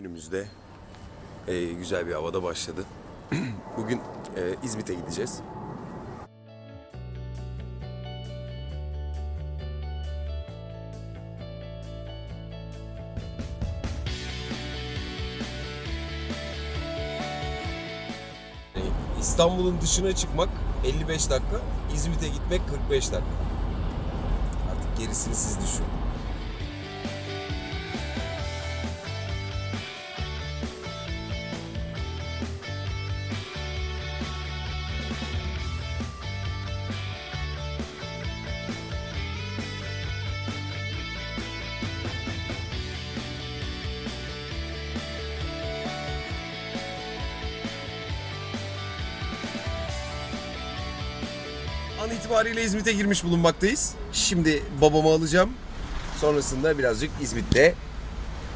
günümüzde e, güzel bir havada başladı. Bugün e, İzmit'e gideceğiz. İstanbul'un dışına çıkmak 55 dakika, İzmit'e gitmek 45 dakika. Artık gerisini siz düşünün. An itibariyle İzmit'e girmiş bulunmaktayız. Şimdi babamı alacağım. Sonrasında birazcık İzmit'te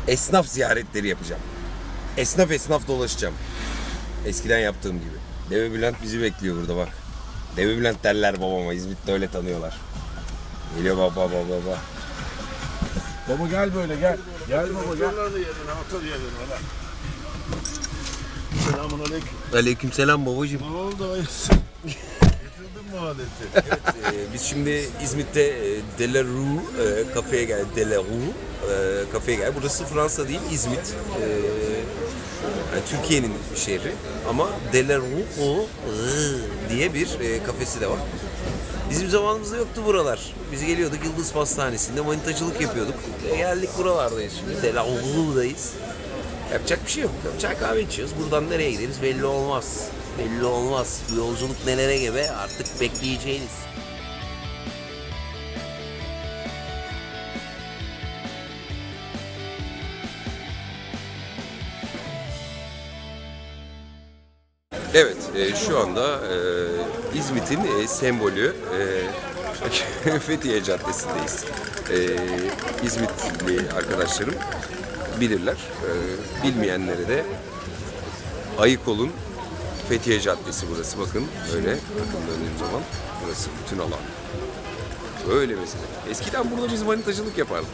esnaf ziyaretleri yapacağım. Esnaf esnaf dolaşacağım. Eskiden yaptığım gibi. Deve Bülent bizi bekliyor burada bak. Deve Bülent derler babama. İzmit'te öyle tanıyorlar. Geliyor baba baba baba. Baba gel böyle gel. Gel baba gel. Da yerine, otur yerine lan. Selamun aleyküm. Aleyküm selam babacığım. Ne oldu mi aleti? Ee, biz şimdi İzmit'te e, De La Rue e, kafeye geldik. De La Rue e, kafeye geldik. Burası Fransa değil, İzmit. E, yani Türkiye'nin bir şehri. Ama De La Rue o, e, diye bir e, kafesi de var. Bizim zamanımızda yoktu buralar. Biz geliyorduk Yıldız Pastanesi'nde manitacılık yapıyorduk. E, geldik buralardayız şimdi. De La Rue'dayız. Yapacak bir şey yok. Çay kahve içiyoruz. Buradan nereye gideriz belli olmaz. Belli olmaz. Bu yolculuk nelere gebe artık bekleyeceğiniz. Evet, e, şu anda e, İzmit'in e, sembolü e, Fethiye Caddesi'ndeyiz. E, İzmitli arkadaşlarım bilirler. E, bilmeyenlere de ayık olun. Fethiye Caddesi burası bakın böyle döndüğüm zaman burası bütün alan. Böyle mesela. Eskiden burada biz manitacılık yapardık.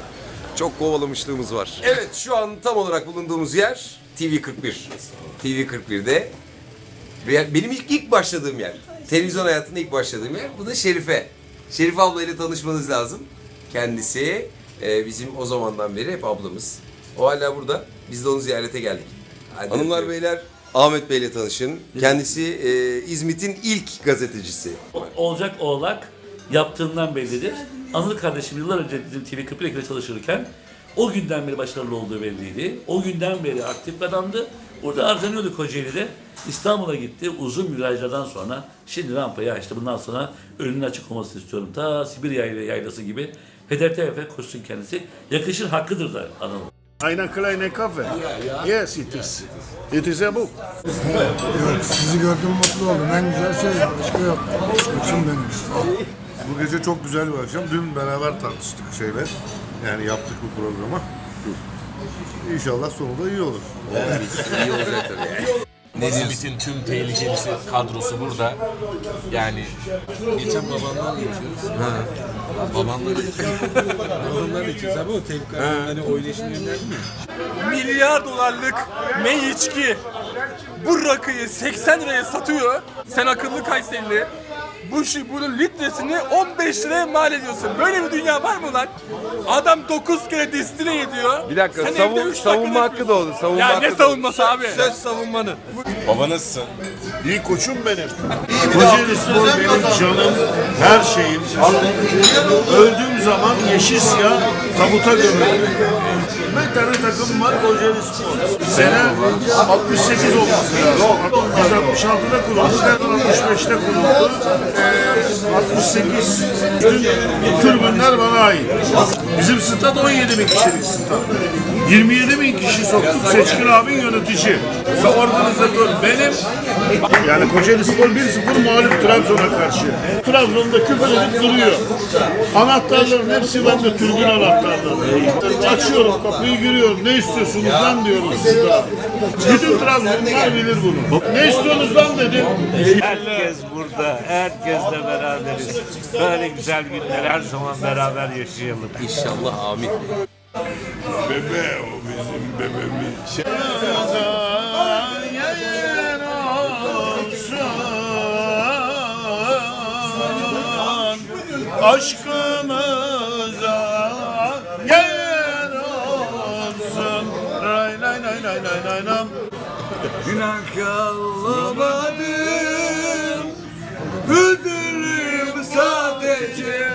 Çok kovalamışlığımız var. Evet şu an tam olarak bulunduğumuz yer TV41. TV41'de ve benim ilk ilk başladığım yer. Televizyon hayatında ilk başladığım yer. Bu da Şerife. Şerife ablayla tanışmanız lazım. Kendisi e, bizim o zamandan beri hep ablamız. O hala burada. Biz de onu ziyarete geldik. Hanımlar beyler Ahmet Bey'le tanışın. Kendisi e, İzmit'in ilk gazetecisi. Olacak oğlak yaptığından bellidir. Anıl kardeşim yıllar önce bizim TV 41 çalışırken o günden beri başarılı olduğu belliydi. O günden beri aktif bir adamdı. Burada arzlanıyordu Kocaeli'de. İstanbul'a gitti. Uzun virajlardan sonra şimdi rampayı açtı. Bundan sonra önünün açık olmasını istiyorum. Ta Sibirya yayla- yaylası gibi. Hedefte hedefe koşsun kendisi. Yakışır hakkıdır da Anıl. Eine kleine Kaffee. Yes, it is. It is a book. Sizi gördüm mutlu oldum. En güzel şey başka yok. Koçum benim. Bu gece çok güzel bir akşam. Dün beraber tartıştık şeyler. Yani yaptık bu programı. İnşallah sonu da iyi olur. İyi olacak tabii. İzmit'in tüm tehlikelisi kadrosu burada. Yani geçen babamdan geçiyoruz. Ha. Babamdan Babamlar içiyoruz abi o tevkik hani oynaşın mi? milyar dolarlık ne içki bu rakıyı 80 liraya satıyor. Sen akıllı Kayserili. Bu şey, bunun litresini 15 liraya mal ediyorsun. Böyle bir dünya var mı lan? Adam 9 kere distile ediyor. Bir dakika Sen savun- evde üç savunma hakkı da oldu, savunma ya hakkı ne da savunması abi? Söz savunmanın. Baba nasılsın? İyi koçum benim. Kocaeli Spor benim canım, her şeyim. Öldüğüm zaman yeşil siyah tabuta gömülür. Bir tane takım var Kocaeli Spor. Sene 68 olması lazım. Biz 66'da kuruldu, ben 65'te kuruldu. Ee, 68 bütün tribünler bana ait. Bizim stat 17 bin kişilik stat. 27 bin kişi soktuk Seçkin abin yönetici. Organizatör benim. Yani Kocaeli Spor 1-0 mağlup Trabzon'a karşı. Trabzon'da küfür edip duruyor. Anahtarların hepsi bende türbün anahtarları. Açıyorum kapıyı giriyorum. Ne istiyorsunuz lan diyorum size. Bütün Trabzonlular bilir bunu. Ne istiyorsunuz lan dedim. Herkes burada, herkesle beraberiz. Böyle güzel günler her zaman beraber yaşayalım. İnşallah amin. Bebe o bizim bebeğimiz. Aşkımıza yer olsun. Ray lay lay lay lay lay lam. Günah kallamadım Üzülürüm sadece.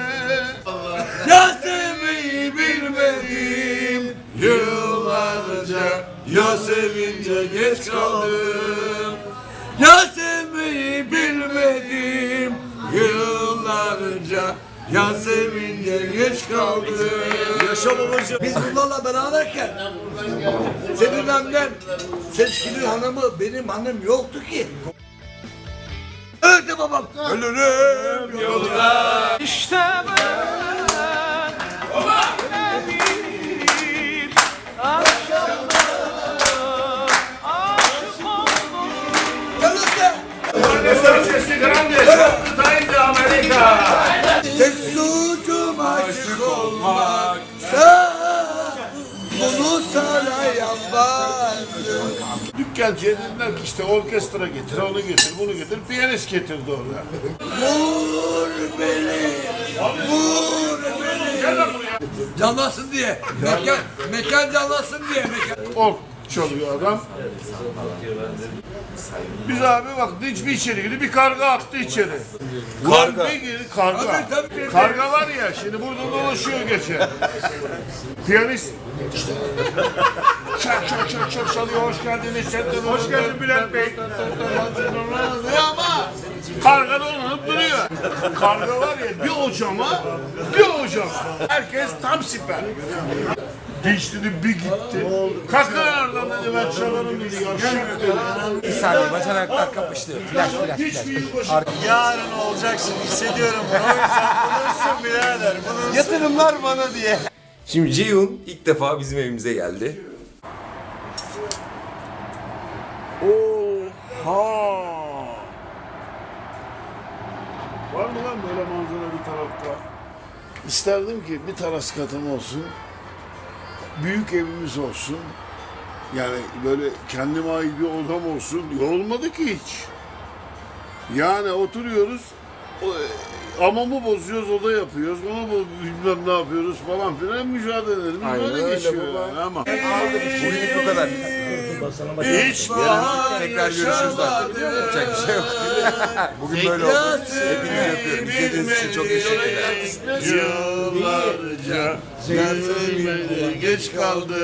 Ya sevmeyi bilmedim. Yıllarca Ya sevince geç kaldım. Ya sevmeyi bilmedim. Yıllarca ya sevince geç kaldım Yaşa babacığım Biz bunlarla beraberken senin annen Seçkinin hanımı benim hanım yoktu ki. Öldü babam. Ölürüm yolda. İşte Tek Dükkancıya dediler ki işte orkestra getir, onu getir, bunu getir. Piyanist getirdi orada. Vur beni, vur beni. Canlansın diye, mekan, mekan canlansın diye. Mekan. Ork çalıyor adam. Biz abi bak hiçbir içeri girdi bir karga attı içeri. Karga. Bir girdi karga. Tabii, tabii. Karga var ya şimdi burada dolaşıyor geçer. Piyanist işte. Çak çak çak çak çalıyor hoş geldiniz. Hoş geldin Bülent Bey. Ama karga dolanıp duruyor. Karga var ya bir hocama bir hocama. Herkes tam siper. Genç dedi bir gitti. Kalkın oradan dedi ben çalarım dedi. Bir saniye bacanaklar kapıştı. Flash flash yılbaşı Yarın olacaksın hissediyorum. O yüzden bulursun birader. Bulursun. Yatırımlar bana diye. Şimdi Ceyhun ilk defa bizim evimize geldi. Var mı lan böyle manzara bir tarafta? İsterdim ki bir teras katım olsun. Büyük evimiz olsun. Yani böyle kendime ait bir odam olsun. Olmadı ki hiç. Yani oturuyoruz. O- Hamamı bozuyoruz, oda yapıyoruz. Onu bu bilmem ne yapıyoruz falan filan mücadelelerimiz böyle geçiyor. yani ama. Bugünlük bu kadar. Hiç Tekrar görüşürüz artık. Yapacak bir şey yok. Bugün böyle oldu. Hepinizi öpüyorum. İzlediğiniz için çok teşekkürler. Yıllarca gelmedi, geç kaldı.